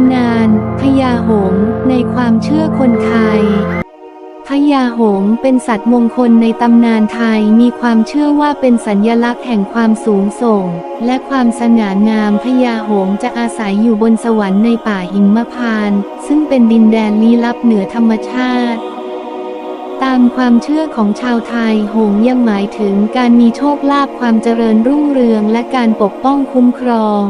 ำนานพญาหงในความเชื่อคนไทยพญาหงเป็นสัตว์มงคลในตำนานไทยมีความเชื่อว่าเป็นสัญญลักษณ์แห่งความสูงส่ง และความสง่างามพญาหงจะอาศัยอยู่บนสวรรค์ในป่าหิมพานต์ซึ่งเป็นดินแดนลี้ลับเหนือธรรมชาติ ตามความเชื่อของชาวไทยหงยังหมายถึงการมีโชคลาภความเจริญรุ่งเรืองและการปกป้องคุ้มครอง